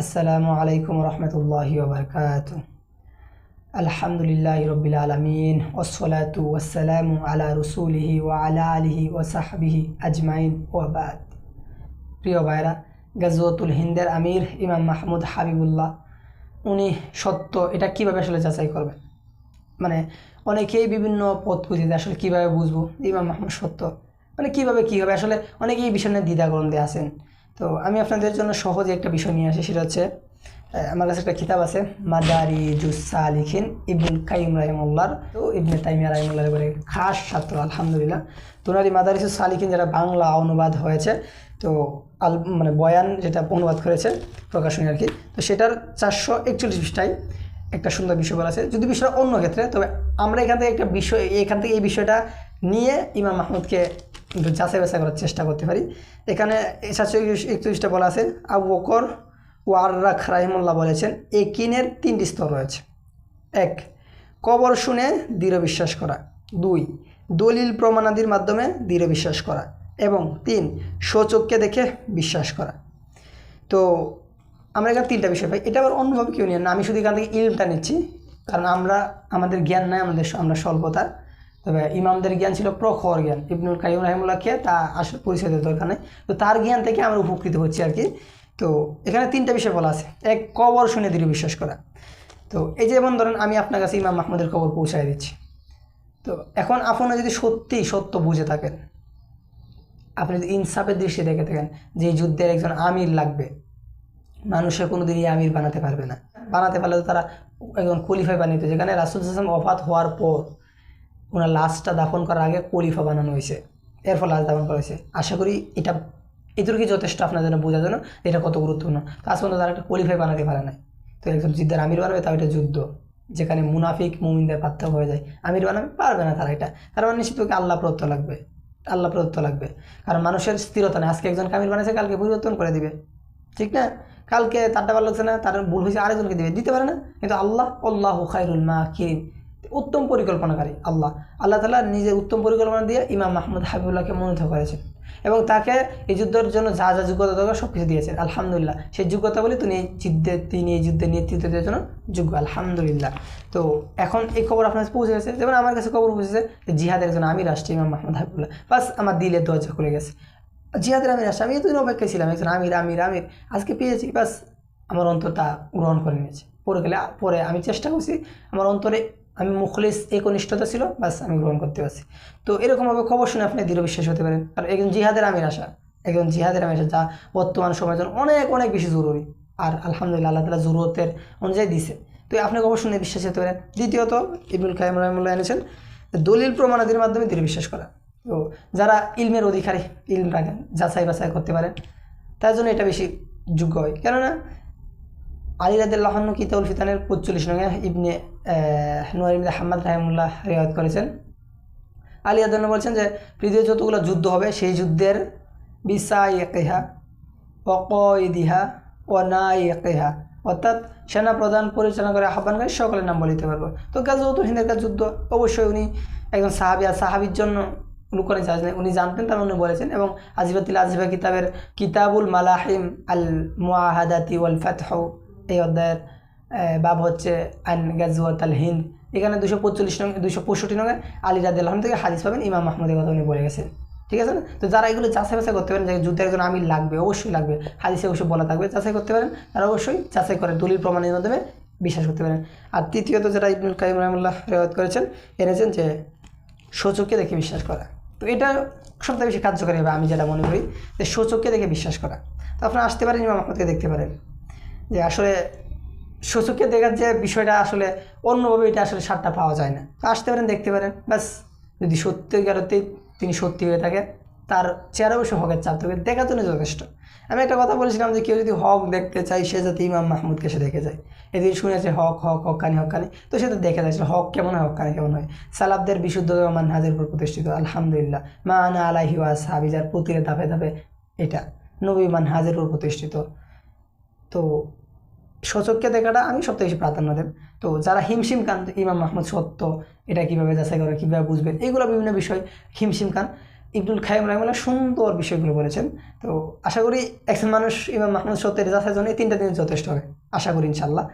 আসসালামু আলাইকুম রহমতুল্লাহ বারকাত আলহামদুলিল্লাহ রবিল আলমিন ওসলাতু ওসালামু আলা রসুলিহি ও আলা আলিহি ও সাহাবিহি আজমাইন। ওয়াবাদ প্রিয় ভাইরা, গাজওয়াতুল হিন্দের আমির ইমাম মাহমুদ হাবিবুল্লাহ, উনি সত্য এটা কীভাবে আসলে যাচাই করবেন? মানে অনেকেই বিভিন্ন খুঁজে আসলে কীভাবে বুঝব ইমাম মাহমুদ সত্য? মানে কীভাবে কী হবে? আসলে অনেকেই বিষয় নিয়ে দ্বিধাগ্রন্থে আছেন। তো আমি আপনাদের জন্য সহজে একটা বিষয় নিয়ে আসি, সেটা হচ্ছে আমার কাছে একটা কিতাব আছে, মাদারি জুসা লিখিন ইবনুল কাইম রাহিমুল্লার তো ইবনে তাইমিয়া রাহিমুল্লার করে খাস ছাত্র, আলহামদুলিল্লাহ। তো ওনার এই মাদারি সালিখিন যেটা বাংলা অনুবাদ হয়েছে, তো আল মানে বয়ান যেটা অনুবাদ করেছে, প্রকাশনী আর কি, তো সেটার চারশো একচল্লিশ পৃষ্ঠায় একটা সুন্দর বিষয় বলা আছে। যদি বিষয়টা অন্য ক্ষেত্রে, তবে আমরা এখান থেকে একটা বিষয় এখান থেকে এই বিষয়টা নিয়ে ইমাম মাহমুদকে একটু যাচাই বাছাই করার চেষ্টা করতে পারি। এখানে সাতশো একচল্লিশটা বলা আছে। আবু বকর ওয়ার্রাক রাহিমুল্লাহ বলেছেন একিনের তিনটি স্তর রয়েছে। এক, কবর শুনে দৃঢ় বিশ্বাস করা। দুই, দলিল প্রমাণাদির মাধ্যমে দৃঢ় বিশ্বাস করা। এবং তিন সচক্ষে দেখে বিশ্বাস করা। তো আমরা এখানে তিনটা বিষয় পাই। এটা আবার অন্যভাবে কেউ নিয়ে না। আমি শুধু এখান থেকে ইলমটা নিচ্ছি। কারণ আমরা, আমাদের জ্ঞান নাই, আমাদের আমরা স্বল্পতা তবে ইমামদের জ্ঞান ছিল প্রখর জ্ঞান। ইবনুল কাইম রাহিমুল্লাহকে তা আসলে পরিচয় দিতে দরকার নেই। তো তার জ্ঞান থেকে আমরা উপকৃত হচ্ছি আর কি। তো এখানে তিনটা বিষয় বলা আছে। এক, কবর শুনে দৃঢ় বিশ্বাস করা। তো এই যেমন ধরেন আমি আপনার কাছে ইমাম মাহমুদের খবর পৌঁছায় দিচ্ছি। তো এখন আপনারা যদি সত্যি সত্য বুঝে থাকেন, আপনি যদি ইনসাফের দৃষ্টি দেখে থাকেন যে যুদ্ধের একজন আমির লাগবে, মানুষের কোনো দিনই আমির বানাতে পারবে না। বানাতে পারলে তো তারা একজন কোয়ালিফাই বানিয়ে দিত, যেখানে রাসুল হাসান অফাত হওয়ার পর ওনার লাশটা দাফন করার আগে কলিফা বানানো হয়েছে। এর ফলে লাশ দাফন করা হয়েছে। আশা করি এটা এটুকুই যথেষ্ট আপনার জন্য বোঝার জন্য এটা কত গুরুত্বপূর্ণ। তার সঙ্গে তারা একটা কোয়ালিফাই বানাতে পারে না তো একজন জিদ্দার আমির বানাবে, তাও এটা যুদ্ধ, যেখানে মুনাফিক মুমিনদের পার্থক্য হয়ে যায়। আমির বানাবে, পারবে না তারা এটা। তার মানে নিশ্চিত আল্লাহ প্রদত্ত লাগবে। আল্লাহ প্রদত্ত লাগবে। কারণ মানুষের স্থিরতা নেই। আজকে একজন কামির বানাইছে, কালকে পরিবর্তন করে দিবে। ঠিক না? কালকে তারটা ভালো লাগছে না, তার ভুল হয়েছে, আরেকজনকে দিবে। দিতে পারে না। কিন্তু আল্লাহ আল্লাহ খাইরুল মা কিরিন উত্তম পরিকল্পনাকারী, আল্লাহ। আল্লাহ তালা নিজে উত্তম পরিকল্পনা দিয়ে ইমাম মাহমুদ হাবিবুল্লাহকে মনোনীত করেছেন। এবং তাকে এই যুদ্ধের জন্য যা যা যোগ্যতা দরকার সব কিছু দিয়েছেন। আলহামদুলিল্লাহ, সেই যোগ্যতা বলে তিনি যুদ্ধে, তিনি এই যুদ্ধে নেতৃত্ব দেওয়ার জন্য যোগ্য। আলহামদুলিল্লাহ। তো এখন এই খবর আপনার কাছে পৌঁছে গেছে। যেমন আমার কাছে খবর পৌঁছেছে জিহাদের একজন আমি আসছে ইমাম মাহমুদ হাবিবুল্লাহ। বাস আমার দিলের দরজা খুলে গেছে। জিহাদের আমির আসছে, আমি এতদিন অপেক্ষায় ছিলাম। একজন আমির আমির আমির। আজকে পেয়েছি, বাস আমার অন্তরটা গ্রহণ করে নিয়েছে। পরে গেলে, পরে আমি চেষ্টা করছি আমার অন্তরে আমি মুখলিস একনিষ্ঠতা ছিল, বাস আমি গ্রহণ করতে পারছি। তো এরকমভাবে খবর শুনে আপনি দৃঢ় বিশ্বাস হতে পারেন। আর একজন জিহাদের আমির আসা, একজন জিহাদের আমির আসা, যা বর্তমান সময়ের জন্য অনেক অনেক বেশি জরুরি। আর আলহামদুলিল্লাহ আল্লাহ তালা জরুরতের অনুযায়ী দিছে তো আপনি খবর শুনে বিশ্বাস হতে পারেন। দ্বিতীয়ত, ইবনুল কাইম রহমুল্লাহ এনেছেন, দলিল প্রমাণাদির মাধ্যমে দৃঢ় বিশ্বাস করা। তো যারা ইলমের অধিকারী, ইলম রাখেন যাচাই বাছাই করতে পারেন, তার জন্য এটা বেশি যোগ্য হয়। কেননা আলী রাদিল্লাহন কিতাউল ফিতানের পঁচল্লিশ নঙ্গে ইবনে নোয়ার ইবনে হাম্মদ রাহিমুল্লাহ রেওয়ায়ত করেছেন। আলী আদাল্লাহ বলছেন যে পৃথিবীর যতগুলো যুদ্ধ হবে, সেই যুদ্ধের বিসা ইকেহা অকইদিহা ইকেহা অর্থাৎ সেনা প্রধান পরিচালনা করে আহ্বানকারী সকলের নাম বলিতে পারব। তো গাজওয়াতুল হিন্দের কাজ যুদ্ধ, অবশ্যই উনি একজন সাহাবি, আর সাহাবির জন্য লুকানি চার্জ নেই। উনি জানতেন, তার উনি বলেছেন, এবং আজিবাতিল আজিবা কিতাবের কিতাবুল মালাহিম আল মুআহাদাতি ওয়াল ফাতহ এই অধ্যায়ের বাব হচ্ছে আন গাজওয়াত আল হিন্দ। এখানে দুশো পঁচল্লিশ নং, দুশো পঁয়ষট্টি নঙ্গে আলী রাদিল্লাহন থেকে হাদিস পাবেন, ইমাম মাহমুদের কথা উনি বলে গেছেন। ঠিক আছে না? তো যারা এগুলো যাচাই বাছাই করতে পারেন যে যুদ্ধে একজন আমির লাগবে, অবশ্যই লাগবে। হাদিসে অবশ্যই বলা থাকবে, যাচাই করতে পারেন, তারা অবশ্যই যাচাই করে, দলিল প্রমাণের মাধ্যমে বিশ্বাস করতে পারেন। আর তৃতীয়ত যারা ইবনুল কাইম রহমুল্লাহ রেওয়াত করেছেন, এনেছেন যে সূচককে দেখে বিশ্বাস করা। তো এটা সবথেকে বেশি কার্যকরী হবে, আমি যেটা মনে করি, যে সূচককে দেখে বিশ্বাস করা। তো আপনারা আসতে পারেন, ইমাম আহমদকে দেখতে পারেন। যে আসলে সূচককে দেখার যে বিষয়টা আসলে অন্যভাবে এটা আসলে সারটা পাওয়া যায় না। তো আসতে পারেন, দেখতে পারেন। ব্যাস, যদি সত্যিকারতেই তিনি সত্যি হয়ে থাকে, তার চেহারা অবশ্যই হকের চাপ থাকবে দেখা তো যথেষ্ট। আমি একটা কথা বলেছিলাম যে কেউ যদি হক দেখতে চাই সে যাতে ইমাম মাহমুদকে সে দেখে যায়। এদিন শুনেছে হক হক, হকানি হকানি। তো সে তো দেখে যায় হক কেমন হয় হকানি কেমন হয়? সালাবদের বিশুদ্ধ মান হাজের উপর প্রতিষ্ঠিত, আলহামদুলিল্লাহ। মা আনা আলাহি ওয়া সাহাবি যার প্রতিরে ধাপে ধাপে এটা। নবী মান হাজের উপর প্রতিষ্ঠিত। তো সচককে দেখাটা আমি সবথেকে বেশি প্রাধান্য দেব। তো যারা হিমশিম খান, ইমাম মাহমুদ সত্য, এটা কীভাবে যাচাই করে, কীভাবে বুঝবেন এইগুলো বিভিন্ন বিষয়, হিমশিম খান। ইবদুল খাইম রহমান সুন্দর বিষয়গুলো বলেছেন। তো আশা করি একজন মানুষ ইমাম মাহমুদ সত্যের যাচাই জন্য এই তিনটা দিন যথেষ্ট হবে। আশা করি ইনশাল্লাহ